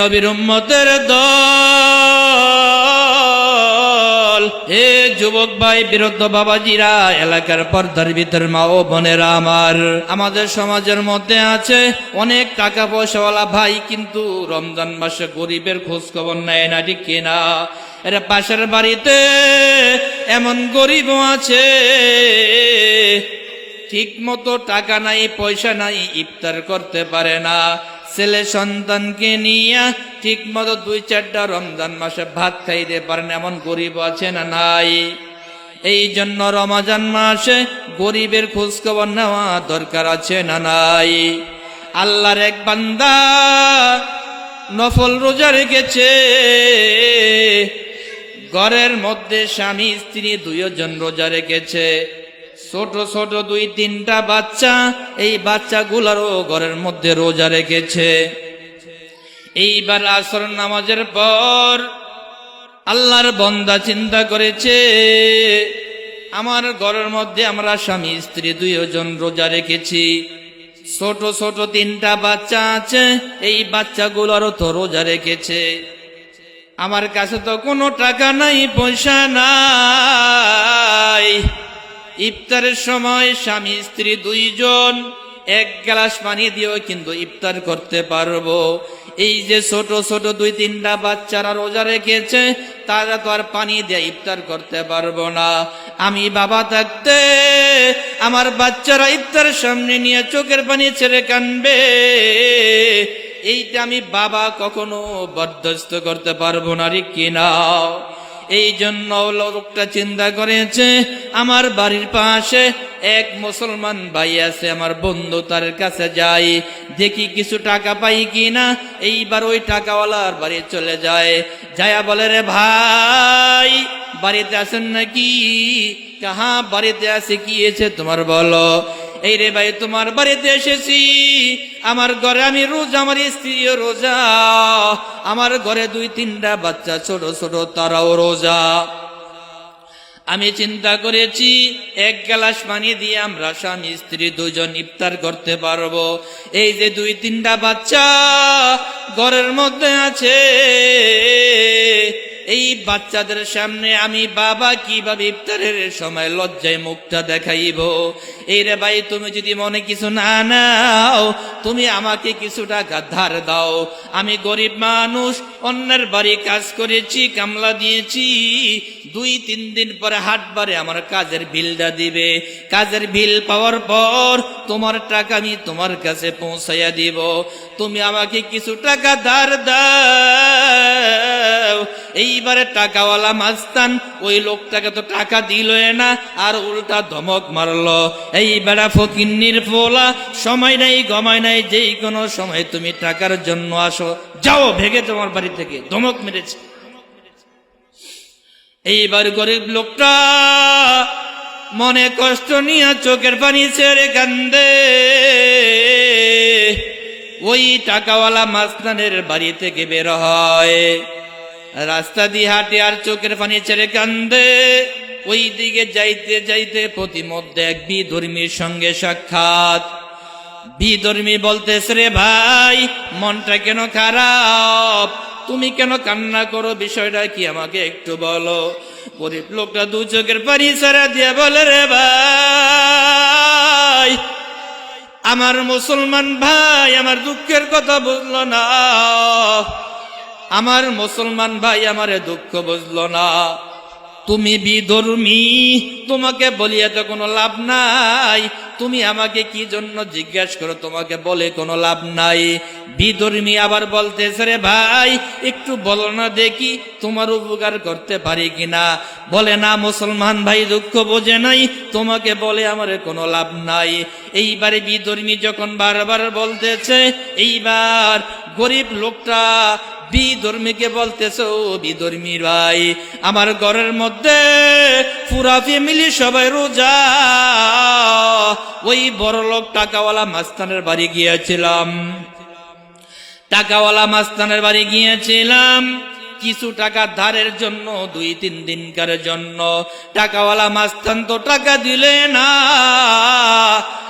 নবীর উম্মতের দল। হে যুবক ভাই বিরুদ্ধ বাবাজিরা, এলাকার পর্দার ভিতর মা ও বোনেরা আমার। আমাদের সমাজের মধ্যে আছে অনেক টাকা পয়সাওয়ালা ভাই, কিন্তু রমজান মাসে গরিবের খোঁজ খবর নেয় না, ঠিক কিনা? এরা পাশের বাড়িতে এমন গরিবও আছে। ঠিক মতো টাকা নাই, পয়সা নাই, ইফতার করতে পারে না। ছেলে সন্তানকে নিয়ে ঠিক মতো দুই চারটা রমজান মাসে ভাত খাইতে পারেন, এমন গরিব আছে না নাই? এই জন্য রমাজান মাসে গরিবের খোঁজ খবর নেওয়া দরকার আছে না নাই? আল্লাহর এক বান্দা নফল রোজা রেখেছে। ঘরের মধ্যে স্বামী, স্ত্রী দুইজন রোজা রেখেছে। ছোট ছোট দুই, তিনটা বাচ্চা এই বাচ্চাগুলারও ঘরের মধ্যে রোজা রেখেছে। এইবার আসর নামাজের পর আল্লাহর বন্দা চিন্তা করেছে, আমার ঘরের মধ্যে আমরা স্বামী, স্ত্রী দুই দুইজন রোজা রেখেছি। ছোট ছোট তিনটা বাচ্চা আছে, এই বাচ্চাগুলোরও তো রোজা রেখেছে। আমার কাছে তো কোনো টাকা নাই, পয়সা নাই। ইফতারের সময় স্বামী, স্ত্রী দুইজন এক গ্লাস পানি দিয়েও কিন্তু ইফতার করতে পারব। এই যে ছোট ছোট দুই, তিনটা বাচ্চারা রোজা রেখেছে, তারা তো আর পানি দিয়ে ইফতার করতে পারব না। আমি বাবা থাকতে আমার বাচ্চারা ইফতার সামনে নিয়ে চোখের পানি ছেড়ে কানবে এইটা আমি বাবা কখনো বরদস্ত করতে পারব না রে কিনা? এই জন্য লোকটা চিন্তা করেছে, আমার বাড়ির পাশে এক মুসলমান ভাই আছে, আমার বন্ধু তার কাছে যাই, দেখি কিছু টাকা পাই কি না এইবার ওই টাকাওয়ালার বাড়ি চলে যায়। যায়া বলে, রে ভাই, বাড়িতে আছেন নাকি? কাহা, বাড়িতে আছে, কি এসে তোমার বলো? এই রে ভাই, তোমার বাড়িতে এসেছি। আমার ঘরে আমি রোজা আমার স্ত্রীও রোজা। আমার ঘরে দুই তিনটা বাচ্চা, ছোট ছোট, তারাও রোজা। আমি চিন্তা করেছি, এক গ্লাস পানি দিয়ে আমরা স্বামী, স্ত্রী দুজন ইফতার করতে পারব। এই যে দুই তিনটা বাচ্চা ঘরের মধ্যে আছে এই বাচ্চাদের সামনে আমি বাবা কীভাবে ইফতারের সময় লজ্জায় মুখটা দেখাইব? এই রে ভাই, তুমি যদি মনে কিছু না নাও, তুমি আমাকে কিছু টাকা ধার দাও। আমি গরিব মানুষ, অন্যের বাড়ি কাজ করেছি, কামলা দিয়েছি। দুই, তিন দিন পরে হাটবারে আমার কাজের বিলটা দিবে। কাজের বিল পাওয়ার পর তোমার টাকা আমি তোমার কাছে পৌঁছাইয়া দিব। তুমি আমাকে কিছু টাকা ধার দাও। এইবারে টাকাওয়ালা মাস্তান, ওই লোকটাকে তো টাকা দিল না, আর উল্টা ধমক মারলো। এই বেড়া ফকিন্নির ফোলা, সময় নাই গমায় নাই, যেই কোনো সময় তুমি টাকার জন্য আসো। যাও, ভেগে তোমার বাড়ি থেকে, ধমক মেরেছে। এইবার গরিব লোকটা মনে কষ্ট নিয়ে চোখের পানি ছেড়ে কান্দে। ওই টাকাওয়ালা মাস্তানের বাড়ি থেকে বের হয়। রাস্তা দিয়ে হাঁটে আর চোখের পানি ছেড়ে কান্দে। ওই দিকে যাইতে যাইতে প্রতিমধ্যে এক বিধর্মীর সঙ্গে সাক্ষাৎ। বিধর্মী বলতেছে, রে ভাই, মনটা কেন খারাপ? তুমি কেন কান্না করো? বিষয়টা কি আমাকে একটু বলো। গরিব লোকটা দু চোখের পানি সারা দিয়ে বলে, রে ভাই, আমার মুসলমান ভাই, আমার দুঃখের কথা বুঝলো না। আমার মুসলমান ভাই আমারে দুঃখ বুঝলো না। তুমি বিধর্মী, তোমাকে বলিয়া তো কোনো লাভ নাই। তুমি আমাকে কি জন্য জিজ্ঞাসা করো, তোমাকে বলে কোনো লাভ নাই। বিধর্মী আবার বলতেছে, রে ভাই, একটু বলো না দেখি তোমার উপকার করতে পারি কিনা? বলে, না, মুসলমান ভাই দুঃখ বোঝে নাই, তোমাকে বলে আমার কোনো লাভ নাই। এইবারে বিধর্মী যখন বারবার বলতেছে, এইবার গরিব লোকটা বিধর্মীকে বলতেছ বিধর্মী ভাই, আমার ঘরের মধ্যে পুরা ফ্যামিলি সবাই রোজা। ওই বড় লোক টাকাওয়ালা মাস্তানের বাড়ি গিয়েছিলাম। টাকাওয়ালা মাস্তানের বাড়ি গিয়েছিলাম। কিছু টাকা ধারের জন্য, দুই, তিন দিনকার জন্য। টাকাওয়ালা মাস্তান তো টাকা দিলে না।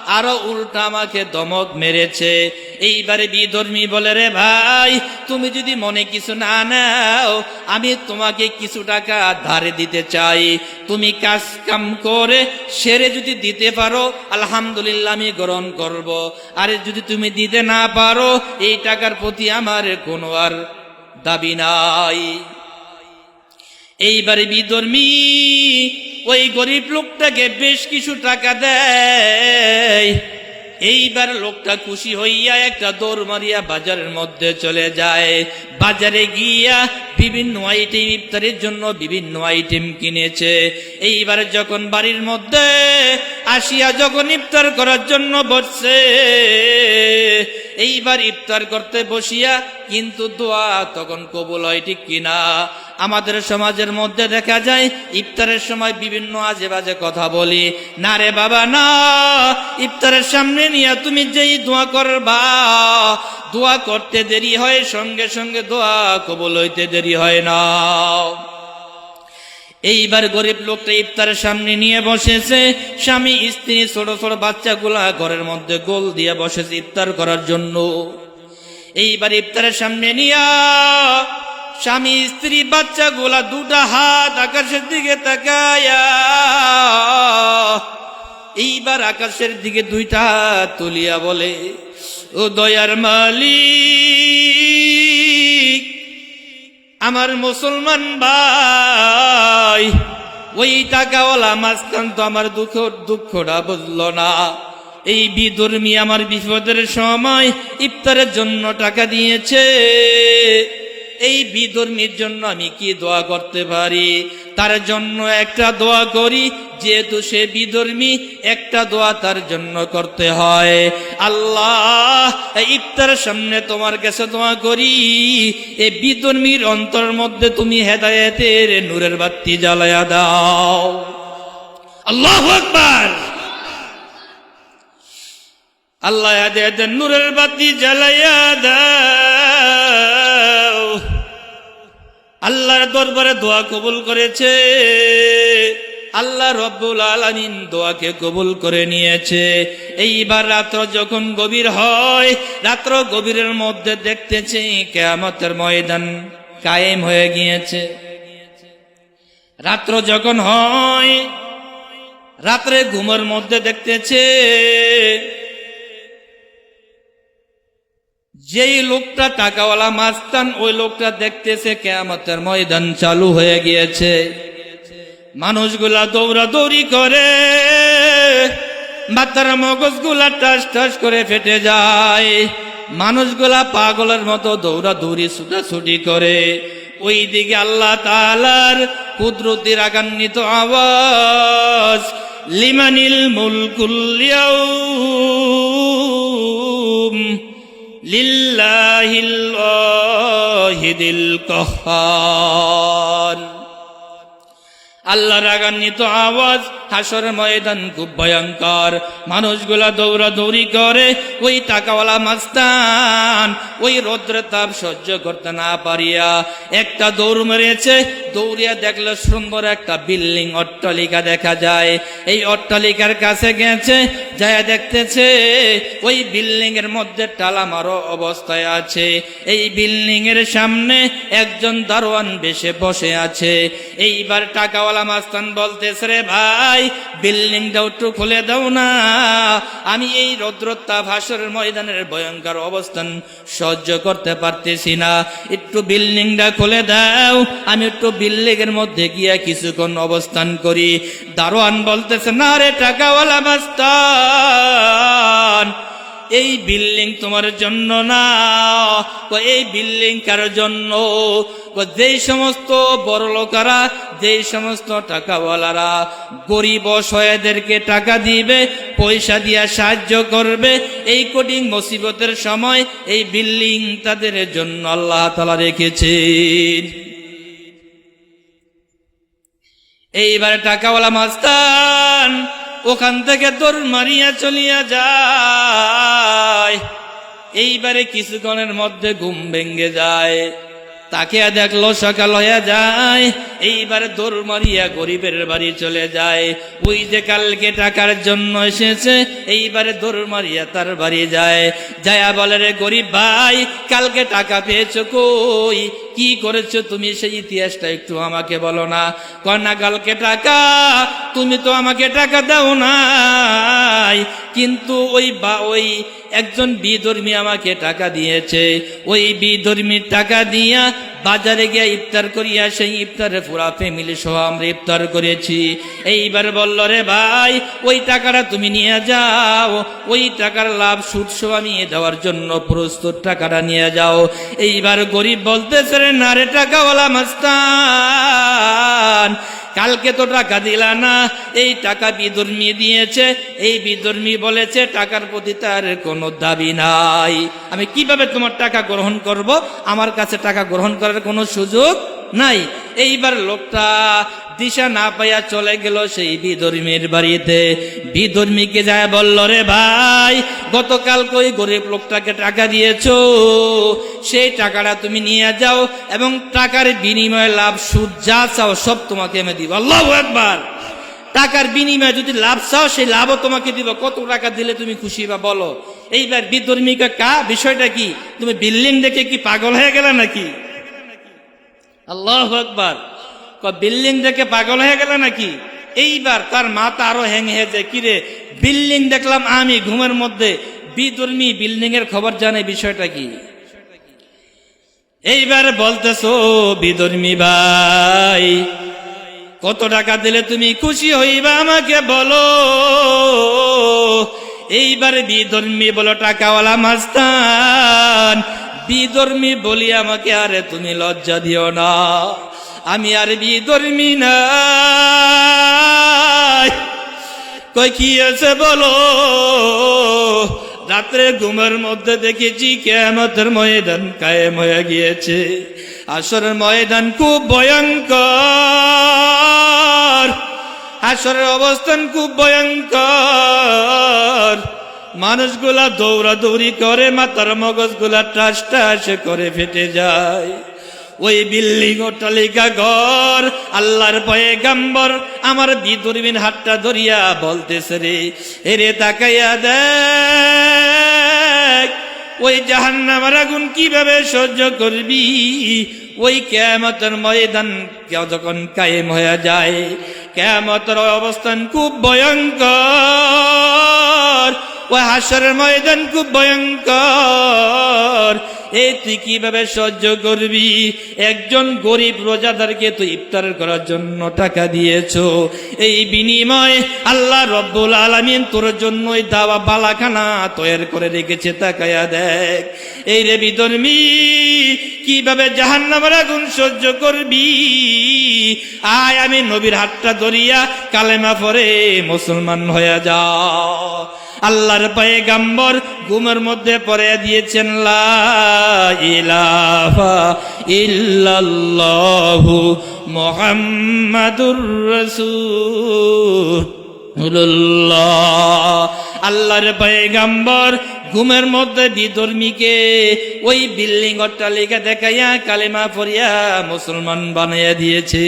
আরও উল্টা আমাকে দমক মেরেছে। এইবারে বিধর্মী বলে, রে ভাই, তুমি যদি মনে কিছু না নাও, আমি তোমাকে কিছু টাকা ধারে দিতে চাই। তুমি কাজ কাম করে সেরে যদি দিতে পারো, আলহামদুলিল্লাহ আমি গ্রহণ করব। আরে যদি তুমি দিতে না পারো, এই টাকার প্রতি আমার কোনো আর দাবি নাই। এইবারে বিধর্মী ওই গরিব লোকটাকে বেশ কিছু টাকা দেয়। এইবার লোকটা খুশি হইয়া একটা দৌড় মারিয়া বাজারের মধ্যে চলে যায়। বাজারে গিয়া বিভিন্ন আইটেম ইফতারের জন্য বিভিন্ন আইটেম কিনেছে। এইবার যখন বাড়ির মধ্যে আসিয়া যখন ইফতার করার জন্য বসছে এইবার ইফতার করতে বসিয়া কিন্তু দোয়া তখন কবুল হয় ঠিক কিনা? আমাদের সমাজের মধ্যে দেখা যায়, ইফতারের সময় বিভিন্ন আজে বাজে কথা বলি। না রে বাবা, না, ইফতারের সামনে নিয়ে তুমি যেই দোয়া করবা, দোয়া করতে দেরি হয়, সঙ্গে সঙ্গে দোয়া কবুল হইতে দেরি হয় না। এইবার গরিব লোকটা ইফতারের সামনে নিয়ে বসেছে। স্বামী, স্ত্রী, ছোট ছোট বাচ্চাগুলা ঘরের মধ্যে গোল দিয়ে বসেছে ইফতার করার জন্য। এইবার ইফতারের সামনে নিয়া স্বামী, স্ত্রী, বাচ্চাগুলা দুটা হাত আকাশের দিকে তাকায়া এইবার আকাশের দিকে দুইটা তুলিয়া বলে, ও দয়ার মালিক আমার মুসলমান ভাই, ওই টাকাওয়ালা মাঝখান তো আমার দুঃখ দুঃখটা বুঝলো না। এই বিধর্মী আমার বিপদের সময় ইফতারের জন্য টাকা দিয়েছে। এই বিধর্মীর জন্য আমি কি দোয়া করতে পারি? তার জন্য একটা দোয়া করি, যেহেতু সে বিধর্মী, একটা দোয়া তার জন্য করতে হয়। আল্লাহ, এই ইফতারের সামনে তোমার কাছে দোয়া করি এ বিধর্মীর অন্তর মধ্যে তুমি হেদায়েতের নূরের বাতি জ্বালায়া দাও। আল্লাহ আকবার! আল্লাহ হেদায়েতের নূরের বাতি জ্বালাইয়া দাও। আল্লাহর দরবারে দোয়া কবুল করেছে। আল্লাহ রব্বুল আলামিন দোয়াকে কবুল করে নিয়েছে। এইবার রাত্র যখন গভীর হয়, রাত্র গভীরের মধ্যে দেখতেছে কেয়ামতের ময়দান কায়েম হয়ে গিয়েছে। রাত্র যখন হয়, রাত্রে ঘুমের মধ্যে দেখতেছে যেই লোকটা টাকাওয়ালা মাস্তান, ওই লোকটা দেখতেছে কেয়ামতের ময়দান চালু হয়ে গিয়েছে। মানুষগুলা দৌড়াদৌড়ি করে বাচ্চার মগজগুলা টাস টাস করে ফেটে যায়। মানুষগুলা পাগলের মতো দৌড়াদৌড়ি, ছুটাছুটি করে। ওই দিকে আল্লাহ তালার কুদরতি রাগান্বিত আওয়াজ, লিমানিল মুলকুল لله الواحد القهار. আল্লাহ রাগান্বিত আওয়াজ, হাসর ময়দান খুব ভয়ঙ্কর। মানুষগুলা দৌড়াদৌড়ি করে ওই টাকাওয়ালা মাস্তান, ওই রৌদ্র তাপ সহ্য করতে না পারিয়া একটা দৌড় মেরেছে, দৌড়িয়া দেখলে সুন্দর একটা বিল্ডিং অট্টালিকা দেখা যায়। এই অট্টালিকার কাছে গেছে, যায় দেখতেছে, ওই বিল্ডিং এর মধ্যে টালা মারো অবস্থায় আছে। এই বিল্ডিং এর সামনে একজন দারোয়ান বেশে বসে আছে। এইবার টাকাওয়ালা মাস্তান বলতেছে রে ভাই বিল্ডিংটা একটু খুলে দাও না। আমি এই রৌদ্রতাপ হাসরের ময়দানের ভয়ঙ্কর অবস্থান সহ্য করতে পারতেছি না। একটু বিল্ডিংটা খুলে দাও। আমি একটু বিল্ডিং এর মধ্যে গিয়া কিছুক্ষণ অবস্থান করি। দারোয়ান বলতেছে, না রে টাকাওয়ালা মাস্তান। এই বিল্ডিং তোমার জন্য না। এই বিল্ডিং কার জন্য? যেই সমস্ত বড় লোকেরা, যেই সমস্ত টাকাওয়ালারা গরিব অসহায়দেরকে টাকা দিবে, পয়সা দিয়া সাহায্য করবে, এই কঠিন মুসিবতের সময় এই বিল্ডিং তাদের জন্য আল্লাহ তালা রেখেছেন। এইবার টাকাওয়ালা মাস্তান ওখান থেকে তোর মারিয়া চলিয়া যায়। এইবারে কিছুক্ষণের মধ্যে ঘুম ভেঙ্গে যায়। তাকে দেখল সকাল হইয়া যায়। এইবার দৌড় মারিয়া গরিবের বাড়ি চলে যায়। ওই যে কালকে টাকার জন্য এসেছে, এইবারে দৌড় মারিয়া তার বাড়ি যায়। যায়া বলে রে গরিব ভাই, কালকে টাকা পেয়েছ কই? কি করেছ তুমি সেই ইতিহাসটা একটু আমাকে বলো না। কন্যা কালকে টাকা, তুমি তো আমাকে টাকা দাও নাই। কিন্তু ওই বা, ওই একজন বিধর্মী আমাকে টাকা দিয়েছে। ওই বিধর্মীর টাকা দিয়া বাজারে গিয়ে ইফতার করিয়া সেই ইফতারে পুরা ফ্যামিলি সহ আমরা ইফতার করেছি। এইবার বলল, রে ভাই, ওই টাকাটা তুমি নিয়ে যাও। ওই টাকার লাভ সুদ সহ নিয়ে দেওয়ার জন্য প্রস্তুত টাকাটা নিয়ে যাও। এইবার গরিব বলতেছে, রে না রে, টাকাওয়ালা মাস্তান কালকে তো টাকা দিলা না, এই টাকা বিধর্মী দিয়েছে, এই বিধর্মী বলেছে, টাকার প্রতি তার কোনো দাবি নাই। আমি কীভাবে তোমার টাকা গ্রহণ করব? আমার কাছে টাকা গ্রহণ করার কোনো সুযোগ নাই। এইবার লোকটা দিশা না পাইয়া চলে গেল সেই বিধর্মীর বাড়িতে। বিধর্মীকে যায় বলল, রে ভাই, গতকাল কই গরিব লোকটাকে টাকা দিয়েছ? সেই টাকাটা তুমি নিয়ে যাও এবং টাকার বিনিময়ে লাভ, সুদ যা চাও সব তোমাকে আমি দিব। আল্লাহ একবার টাকার বিনিময়ে যদি লাভ চাও, সেই লাভও তোমাকে দিব। কত টাকা দিলে তুমি খুশি বা বলো? এইবার বিধর্মীকে কা, বিষয়টা কি? তুমি বিল্ডিং দেখে কি পাগল হয়ে গেলে নাকি? আল্লাহ একবার বিল্ডিং দেখে পাগল হয়ে গেল নাকি? এইবার তার মাথা আরও হ্যাং হয়ে যায় কিরে বিল্ডিং দেখলাম আমি, ঘুমের মধ্যে। বিধর্মী বিল্ডিং এর খবর জানে বিষয়টা কি? এইবার বলতেছো বিধর্মী ভাই, কত টাকা দিলে তুমি খুশি হইবা আমাকে বলো? এইবার বিধর্মী বলো, টাকাওয়ালা মাস্তান বিধর্মী বলি আমাকে, আরে তুমি লজ্জা দিও না। আমি আর বিধর্মী না কই কি আছে বলো? রাত্রে ঘুমের মধ্যে দেখেছি কেমতের ময়দান কায়েম হয়ে গিয়েছে। আসরের ময়দান খুব ভয়ঙ্কর। আসরের অবস্থান খুব ভয়ঙ্কর। মানুষগুলা দৌড়াদৌড়ি করে, মাথার মগজগুলা টাস টাস করে ফেটে যায়। ওই বিল্ডিং অট্টালিকা ঘর, আল্লাহর ভয়ে গাম্বর আমার বিদুরবিন হাতটা ধরিয়া বলতেছে রে, এরে তাকাইয়া দেখ, ওই জাহান্নামার আগুন কীভাবে সহ্য করবি? ওই কেমতের ময়দান যখন কায়েম হয়ে যায় কেমতের অবস্থান খুব ভয়ঙ্কর, ওই হাসরের ময়দান খুব ভয়ঙ্কর। এই তুই কীভাবে সহ্য করবি? একজন গরিব রোজাদারকে তুই ইফতার করার জন্য টাকা দিয়েছ। এই বিনিময় আল্লাহ রব্বুল আলমিন তোর জন্যই দাওয়া বালাখানা তৈরি করে রেখেছে, তাকায়া দেখ। এই রে বিধর্মী, কীভাবে জাহান্নামের আগুন সহ্য করবি? আয় আমি নবীর হাতটা ধরিয়া কালেমা পরে মুসলমান হয়ে যাও আল্লাহর পায়ে গাম্বর ঘুমের মধ্যে পরে দিয়েছেন ইল্লাল্লাহু মুহাম্মাদুর রাসূলুল্লাহ আল্লাহর পায়ে গাম্বর ঘুমের মধ্যে বিধর্মীকে ওই বিল্ডিং অট্টালিকা দেখাইয়া কালেমা পড়িয়া মুসলমান বানাইয়া দিয়েছে।